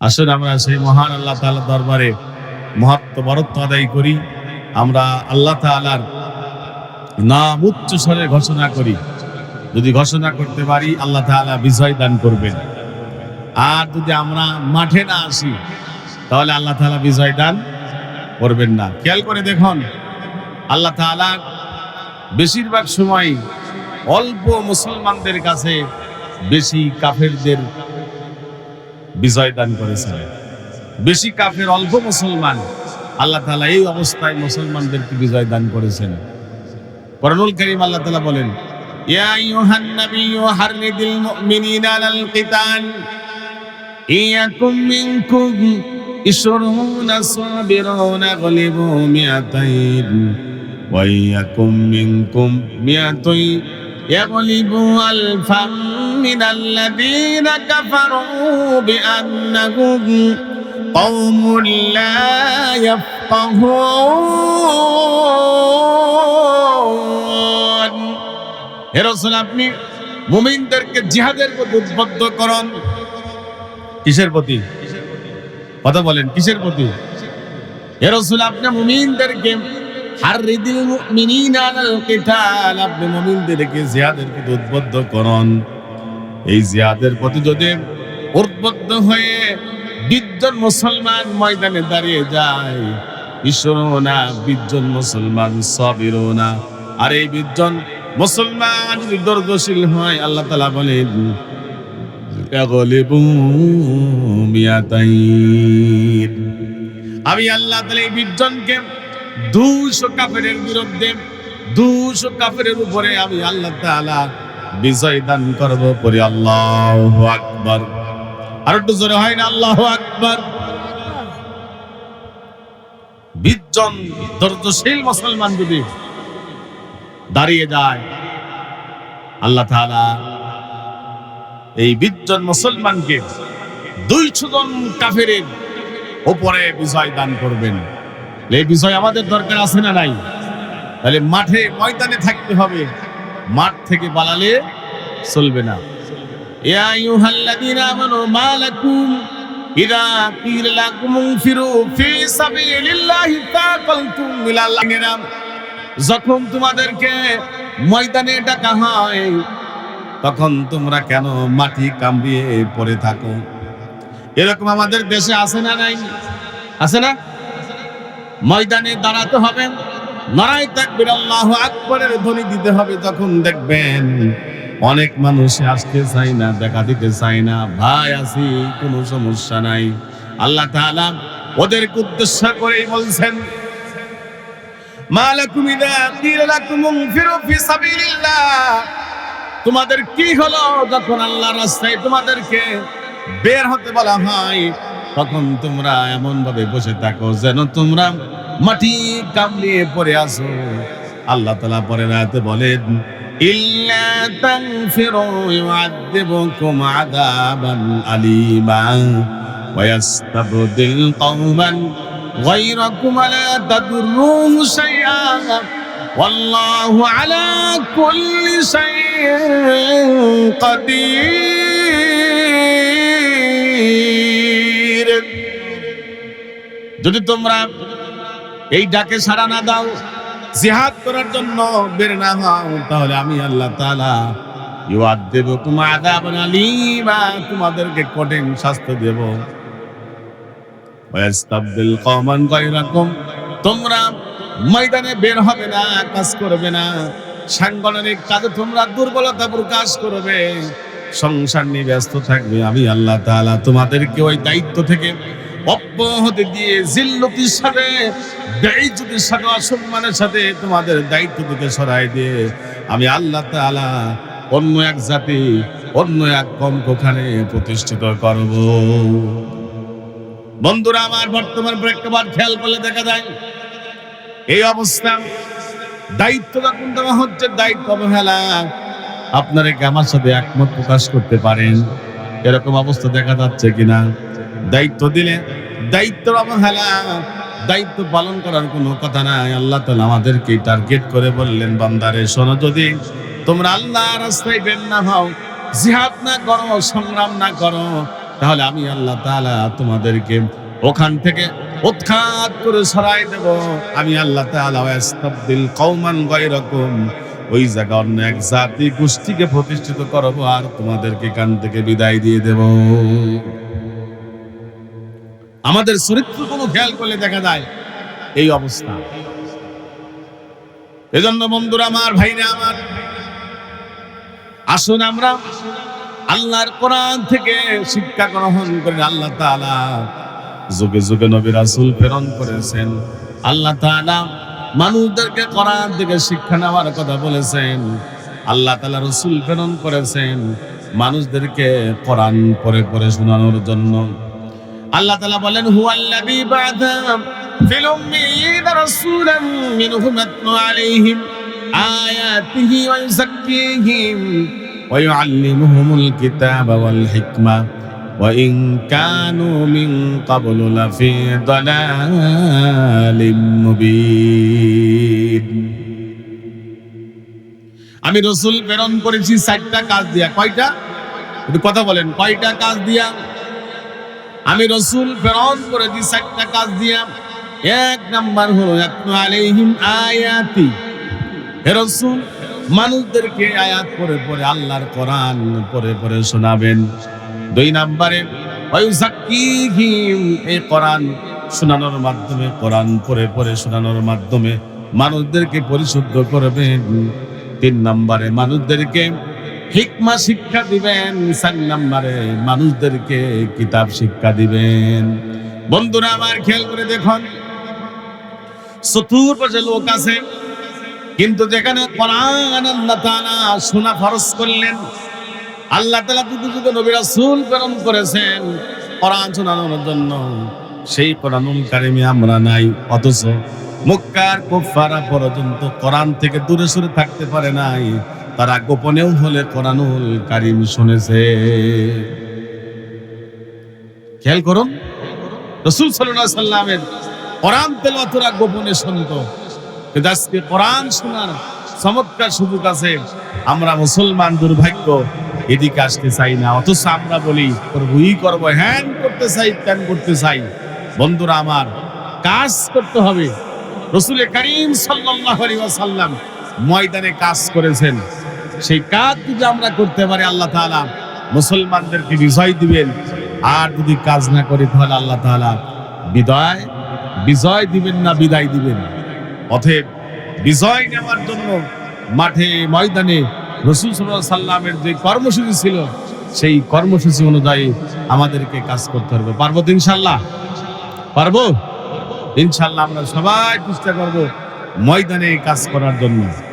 আসুন আমরা সেই মহান আল্লাহ তাআলার দরবারে মহত্ব বরত্ব আদায় করি। আমরা আল্লাহ তাআলার নাম উচ্চ স্বরে ঘোষণা করি। যদি ঘোষণা করতে পারি, আল্লাহ তাআলা বিজয় দান করবেন। আর যদি আমরা মাঠে না আসি, তাহলে আল্লাহ তাআলা বিজয় দান করবেন না। খেয়াল করে দেখুন, আল্লাহ তাআলা বেশিরভাগ সময় অল্প মুসলমানদের কাছে বেশি কাফেরদের বিজয় দান করেছেন বেশি কাফের অল্প মুসলমান আল্লাহ তাআলা এই অবস্থায় মুসলমানদেরকে বিজয় দান করেছেন করনুল করিম আল্লাহ তাআলা বলেন ইয়া আইয়ুহান নাবিয়্যু হাররিদিল মুমিনিনা আলাল কিতাল ইয়াকুম মিনকুম ইশরুনা সাবিরুনা গলিবু মিয়াতাইন ওয়া ইয়াকুম মিনকুম মিয়াতাইন يغلبوا ألفا من الذين كفروا بأنهم قوم لا يفقهون হে রাসূল আপনি মুমিনদেরকে জিহাদের প্রতি উদ্বুদ্ধ করুন কিসের প্রতি কথা বলেন কিসের প্রতি হে রাসূল আপনি মুমিনদেরকে হাররিদিল মুমিনিনা আলাল কিতাল আপনি মুমিনদেরকে জিহাদের প্রতি উদ্বুদ্ধ করুন এই জিহাদের প্রতি যদি উদ্বুদ্ধ হয়ে বিজ্জন মুসলমান ময়দানে দাঁড়িয়ে যায় ঈশ্বরনা বিজ্জন মুসলমান সবিরোনা আর এই বিজ্জন মুসলমান যদি দর্দশীল হয়, আল্লাহ তালা বলেন। আমি আল্লাহ তালা এই বিজ্জনকে দুশো কাফেরের বিরুদ্ধে দুশো কাফেরের উপরে আমি আল্লাহ তাআলা বিজয় দান করব পরে আল্লাহ আকবর। আর একটু জোরে হয় না, আল্লাহ আকবর। বিজ্জন ধৈর্যশীল মুসলমান যদি দাঁড়িয়ে যায়, আল্লাহ তাআলা এই বিজ্জন মুসলমানকে দুইশো জন কাফেরের উপরে বিজয় দান করবেন। এই বিষয় আমাদের দরকার আছে না নাই? তাহলে মাঠে ময়দানে থাকতে হবে। মাঠ থেকে পালালে চলবে না। ইয়া আইয়ুহাল্লাযীনা আমানু, মা লাকুম ইযা কিলা লাকুম ইনফিরু ফি সাবিলিল্লাহি তাকালতুম ইলাল আরদ যখন তোমাদেরকে ময়দানে ডাকা হয়, তখন তোমরা কেন মাটি কামড়িয়ে পড়ে থাকো? এরকম আমাদের দেশে আছে না নাই? আছে না? ময়দানে দাঁড়াতে হবে। নারায় তাকবির আল্লাহ আকবরের ধ্বনি দিতে হবে তখন দেখবেন অনেক মানুষ আসতে চায় না, দেখা দিতে চায় না, ভাই আসি কোনো সমস্যা নাই। আল্লাহ তাআলা ওদেরকে উদ্দেশ্য করেই বলছেন, মালাকুম ইদা কিলা লাকুম ইনফিরু ফি সাবিলিল্লাহ। তোমাদের কি হলো যখন আল্লাহ রাস্তায় তোমাদেরকে বের হতে বলা হয়, তখন তোমরা এমন ভাবে বসে থাকো যেন তোমরা মাটি কামড়িয়ে পড়ে আসো আল্লাহ তালা পরে রাতে বলেন ইল্লা তাগফিরু ইউআযিবুকুম আযাবান আলীমা ওয়া ইয়াস্তাবদিল কওমান غيركم لا تضروه شيئا والله على كل شيء قدير যদি তোমরা এই ডাকে সাড়া না দাও। জিহাদ করার জন্য বের না হও, তাহলে আমি আল্লাহ তাআলা ইউআদিবুকুম আযাবান আলীমা তোমাদেরকে কঠিন শাস্তি দেব। ওয়াস্তাবদিল কওমান গায়রাকুম, তোমরা ময়দানে বের হবে না, কাজ করবে না। সাংগঠনিক কাজে তোমরা দুর্বলতা প্রকাশ করবে। সংসার নিয়ে ব্যস্ত থাকবে, আমি আল্লাহ তাআলা তোমাদেরকে ওই দায়িত্ব থেকে অব্যাহতি দিয়ে জিল্লতির সাথে বেইজ্জতির সাথে, অসম্মানের সাথে তোমাদের দায়িত্ব থেকে সরাই দিয়ে। আমি আল্লাহ তাআলা অন্য এক জাতি, অন্য এক কম ওখানে প্রতিষ্ঠিত করব। বন্ধুরা, আমার বর্তমান প্রেক্ষাপট খেয়াল করলে দেখা যায়, এই অবস্থা, দায়িত্ব যখন দেওয়া হচ্ছে, দায়িত্ব অবহেলা, আপনারা কি আমার সাথে একমত প্রকাশ করতে পারেন? এরকম অবস্থা দেখা যাচ্ছে কিনা? দায়িত্ব দিলে দায়িত্ব অবহেলা দায়িত্ব পালন করার কোনো কথা নাই। আল্লাহ তালা আমাদেরকে টার্গেট করে বললেন, বান্দারে, শোনো যদি তোমরা আল্লাহ রাস্তায় বের না হও, জিহাদ না করো, সংগ্রাম না করো, তাহলে আমি আল্লাহ তাআলা তোমাদেরকে ওখান থেকে উৎখাত করে সরাই দেব। আমি আল্লাহ তাআলা ওয়াস্তাবদিল কওমান গায়রাকুম। ওই জায়গা অন্য এক জাতি গোষ্ঠীকে প্রতিষ্ঠিত করব আর তোমাদেরকে এখান থেকে বিদায় দিয়ে দেব। আমাদের চরিত্র কোনো খেয়াল করলে দেখা যায় এই অবস্থা। এজন্য বন্ধুরা আমার, ভাইরা আমার, আসুন আমরা আল্লাহর কোরআন থেকে শিক্ষা গ্রহণ করে আল্লাহ তাআলা যুগে যুগে নবী রাসূল প্রেরণ করেছেন। আল্লাহ তাআলা মানুষদেরকে কোরআন থেকে শিক্ষা নেওয়ার কথা বলেছেন। আল্লাহ তাআলা রাসূল প্রেরণ করেছেন। মানুষদেরকে কোরআন পড়ে পড়ে শোনানোর জন্য আল্লাহ তাআলা বলেন, হুয়াল্লাযী বা'থা ফিল উম্মিয়িনা রাসূলাম মিনহুম ইয়াতলু আলাইহিম আয়াতিহি ওয়া ইউযাক্কিহিম ওয়া ইউআল্লিমুহুমুল কিতাবা ওয়াল হিকমা ইন কানু মিন ক্বাবলু লাফি দালালিম মুবিন। আমি রসুল প্রেরণ করেছি চারটা কাজ দিয়া। কয়টা? একটু কথা বলেন। কয়টা কাজ দিয়া? আমি রসুল প্রেরণ করেছি চারটা কাজ দিয়া। এক নাম্বার হলো আলাইহিম আয়াতি। হে রসুল, মানুষদেরকে আয়াত পড়ে পড়ে আল্লাহর কোরআন পড়ে পড়ে শোনাবেন। দুই নাম্বারে এই কোরআন শোনানোর মাধ্যমে, কোরআন পড়ে পড়ে শোনানোর মাধ্যমে মানুষদেরকে পরিশুদ্ধ করবেন। তিন নাম্বারে, মানুষদেরকে হিকমা শিক্ষা দিবেন চার নম্বরে মানুষদেরকে কিতাব শিক্ষা দিবেন। বন্ধুরা, আমার খেয়াল করে দেখুন চতুর্পাশে লোক আছে, কিন্তু যেখানে কোরআন আল্লাহ তাআলা শোনা ফরজ করলেন, আল্লাহ তাআলা দুটো দুটো নবী রাসূল প্রেরণ করেছেন, কোরআন শোনানোর জন্য। সেই কোরআনুল কারিমে আমরা নাই, অথচ মক্কার কুফারা পর্যন্ত কোরআন থেকে দূরে সরে থাকতে পারে নাই। তারা গোপনেও হলে কোরআনুল কারিম শুনেছে। খেয়াল করুন, রসুল আলাইহি সাল্লামের কোরআন তেলাওয়াত ওরা গোপনে শুনতো। কিন্তু আজকে কোরআন শোনার চমৎকার সুযোগ আছে। আমরা মুসলমান দুর্ভাগ্য, এদিকে আসতে চাই না। অথচ আমরা বলি, প্রভুই করব, হ্যান করতে চাই, ত্যান করতে চাই। বন্ধুরা আমার, কাজ করতে হবে। রসুল করিম সাল্লাল্লাহু আলাইহি ওয়াসাল্লাম ময়দানে কাজ করেছেন। সেই কাজ যদি আমরা করতে পারি, আল্লাহ তাআলা মুসলমানদেরকে বিজয় দিবেন। আর যদি কাজ না করি, তাহলে আল্লাহ তাআলা বিদায়, বিজয় দিবেন না বিদায় দিবেন। অতএব বিজয় নেওয়ার জন্য মাঠে, ময়দানে রসুল সাল্লামের যে কর্মসূচি ছিল, সেই কর্মসূচি অনুযায়ী আমাদেরকে কাজ করতে হবে। পারব তো ইনশাল্লাহ পারব? ইনশাল্লাহ আমরা সবাই চেষ্টা করব ময়দানে কাজ করার জন্য।